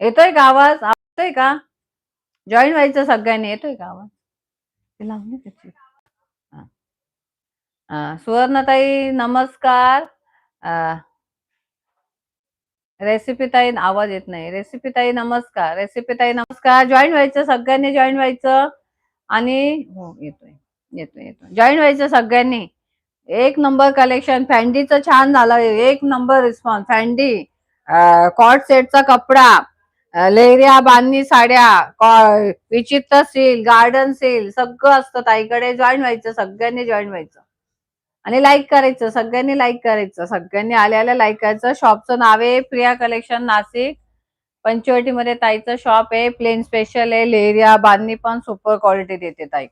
येतोय का आवाज येतोय का? जॉईन व्हायचं सगळ्यांनी येतोय का आवाज ते लावली त्याची. सुवर्णताई नमस्कार. रेसिपी ताई आवाज येत नाही. रेसिपी ताई नमस्कार. रेसिपी ताई नमस्कार. जॉईन व्हायचं सगळ्यांनी जॉईन व्हायचं. आणि हो येतोय. येतोय येतोय. जॉईन व्हायचं सगळ्यांनी. एक नंबर कलेक्शन फॅन्डीचं छान झालं. एक नंबर रिस्पॉन्स फॅन्डी कॉट सेटचा कपडा लेहऱ्या बांधणी साड्या कॉ- विचित्र सील गार्डन सील सगळं असतं ताईकडे जॉईन व्हायचं सगळ्यांनी जॉईन व्हायचं. आणि लाईक करायचं सगळ्यांनी लाईक करायचं सगळ्यांनी आल्या आल्या लाईक करायचं. शॉपचं नाव आहे प्रिया कलेक्शन नाशिक. पंचवटीमध्ये ताईचं शॉप आहे प्लेन स्पेशल आहे लेहरिया बांधणी पण सुपर क्वालिटी देते ताई.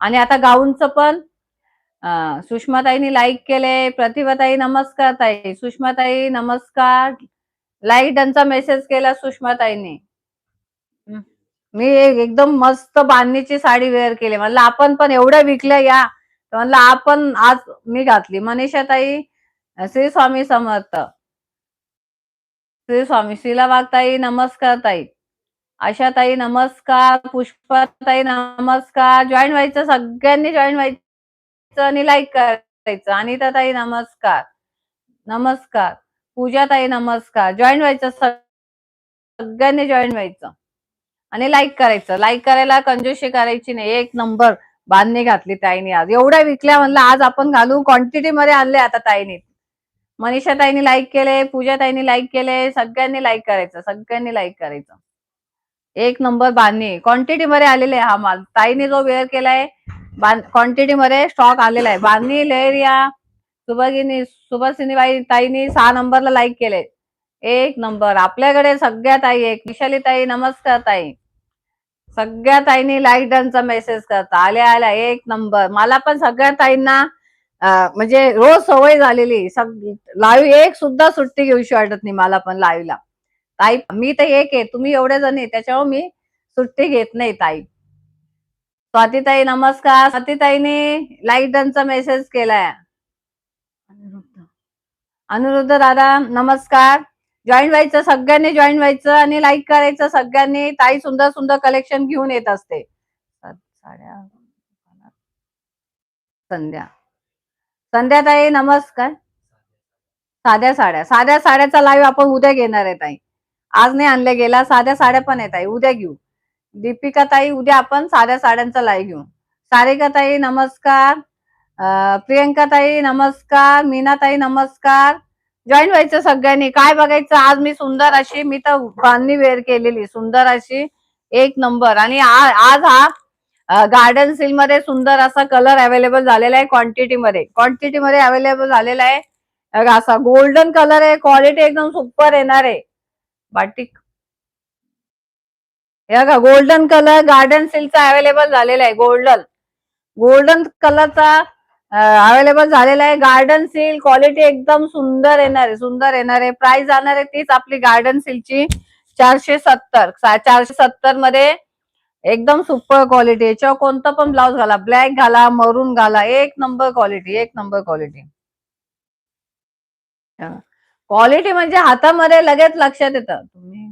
आणि आता गाऊनचं पण सुषमाताईनी लाईक केले प्रतिभाताई नमस्कार ताई. सुषमाताई नमस्कार. लाईक डनचा मेसेज केला सुषमाताईने. मी एक- एकदम मस्त बांधणीची साडी वेअर केली. म्हणलं आपण पण एवढ्या विकल्या या. म्हणलं आपण आज मी घातली. मनीषा ताई श्री स्वामी समर्थ. श्री स्वामी शीला ताई नमस्कार ताई. आशा ताई नमस्कार. पुष्पा ताई नमस्कार. जॉईन व्हायचं सगळ्यांनी जॉईन व्हायचं आणि लाईक करायचं. अनिता ताई नमस्कार. नमस्कार. पूजा ताई नमस्कार. जॉईन व्हायचं सगळ्यांनी जॉईन व्हायचं. आणि लाईक करायचं. लाईक करायला कंजोशी करायची नाही. एक नंबर बांधणी घातली ताईने आज. एवढ्या विकल्या म्हणलं आज आपण घालू क्वांटिटी मध्ये आणले आता ताईने. मनीषा ताईने लाईक केले पूजा ताईने लाईक केले सगळ्यांनी लाईक करायचं सगळ्यांनी लाईक करायचं. एक नंबर बांधणी. क्वांटिटी मध्ये आलेले हा माल. ताईने जो वेअर केलाय क्वांटिटी मध्ये स्टॉक आलेला आहे. बांधणी लेरिया सुभगिनी सुभाषिनीबाई ताईनी सहा नंबरला लाईक केले एक नंबर. आपल्याकडे सगळ्या ताई एक विशाली ताई नमस्कार ताई. सगळ्या ताईंनी लाईक डनचा मेसेज करता. आल्या आल्या. एक नंबर. मला पण सगळ्या ताईंना म्हणजे रोज सवय झालेली. लाईव्ह एक सुद्धा सुट्टी घेऊशी वाटत नाही मला पण लाईव्हला. ताई मी तर एक आहे. तुम्ही एवढे जण त्याच्यावर मी सुट्टी घेत नाही ताई. स्वातीताई नमस्कार. स्वातीताईने लाईक डनचा मेसेज केलाय. अनुरुद्ध दादा नमस्कार. जॉईन व्हायचं सगळ्यांनी जॉईन व्हायचं आणि लाईक करायचं सगळ्यांनी. ताई सुंदर सुंदर कलेक्शन घेऊन येत असते. साड्या. संध्या. संध्या ताई नमस्कार. साध्या साड्या. साध्या साड्याचा लाईव्ह आपण उद्या घेणार आहे ताई. आज नाही आणल्या गेला साध्या साड्या पण आहेत ताई. उद्या घेऊ. दीपिका ताई उद्या आपण साध्या साड्यांचा लाईव्ह घेऊ. सारिका ताई नमस्कार. प्रियंका ताई नमस्कार. मीना ताई नमस्कार. जॉईन व्हायचं सगळ्यांनी. काय बघायचं? आज मी सुंदर अशी मी तर बांधणी वेअर केलेली. सुंदर अशी एक नंबर आणि आज हा गार्डन सिलमध्ये सुंदर असा कलर अवेलेबल झालेला आहे क्वांटिटी मध्ये. क्वांटिटी मध्ये अवेलेबल झालेला आहे. असा गोल्डन कलर आहे. क्वालिटी एकदम सुपर येणार आहे. बाटिक हे का गोल्डन कलर गार्डन सिल्कचा अवेलेबल झालेला आहे. गोल्डन गोल्डन कलरचा अवेलेबल झालेला आहे. गार्डन सिल्क क्वालिटी एकदम सुंदर येणार आहे सुंदर येणार. आहे प्राइस जाणार आहे तीच आपली गार्डन सिल्कची चारशे सत्तर. चारशे सत्तरमध्ये एकदम सुपर क्वालिटी याच्यावर कोणतं पण ब्लाउज घाला. ब्लॅक घाला मरून घाला. एक नंबर क्वालिटी एक नंबर क्वालिटी क्वालिटी म्हणजे हातामध्ये लगेच लक्षात येतं. तुम्ही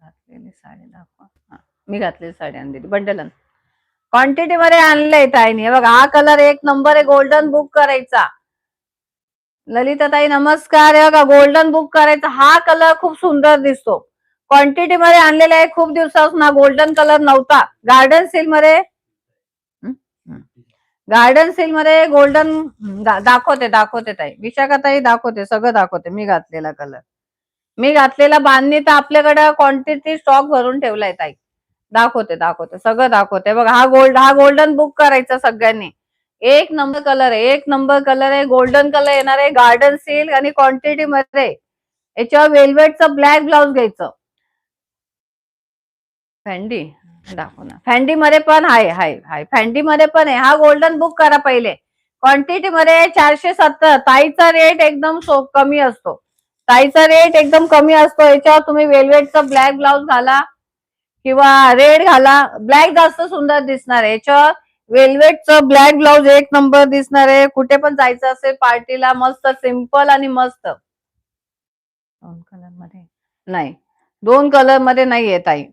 घातलेली साडी दाखवा. मी घातलेली साडी आणली बंडलन क्वांटिटी मध्ये आणलंय ताईने. बघ बघा हा कलर एक नंबर आहे गोल्डन बुक करायचा. ललिता ताई नमस्कार. आहे बघा गोल्डन बुक करायचा. हा कलर खूप सुंदर दिसतो. क्वांटिटी मध्ये आणलेला आहे खूप दिवसापासून हा गोल्डन कलर नव्हता. गार्डन सिलमध्ये गार्डन सिलमध्ये गोल्डन दाखवते दाखवते ताई. विशाखा ताई दाखवते सगळं दाखवते. मी घातलेला कलर मी घातलेला बांधणी तर आपल्याकडे क्वांटिटी स्टॉक भरून ठेवलाय ताई. दाखवते दाखवते. सगळं दाखवते. बघा हा गोल्ड हा गोल्डन बुक करायचा सगळ्यांनी. एक नंबर कलर आहे एक नंबर कलर आहे गोल्डन कलर येणार आहे गार्डन सिल्क आणि क्वांटिटी मध्ये. याच्यावर वेलवेटचं ब्लॅक ब्लाउज घ्यायचं. फॅन्डी दाखव ना. फॅन्डी मध्ये पण आहे हाय हाय. फॅन्डी मध्ये पण आहे. हा गोल्डन बुक करा पहिले. क्वांटिटी मध्ये चारशे सत्तर. ताईचा रेट एकदम कमी असतो. ताईचा रेट एकदम कमी असतो. याच्यावर तुम्ही वेल्वेटचा ब्लॅक ब्लाउज घाला. किंवा रेड घाला. ब्लॅक जास्त सुंदर दिसणार आहे. याच्यावर वेल्वेटचं ब्लॅक ब्लाउज एक नंबर दिसणार आहे. कुठे पण जायचं असेल पार्टीला मस्त सिंपल आणि मस्त. कलरमध्ये. नाही. दोन कलरमध्ये नाहीये ताई.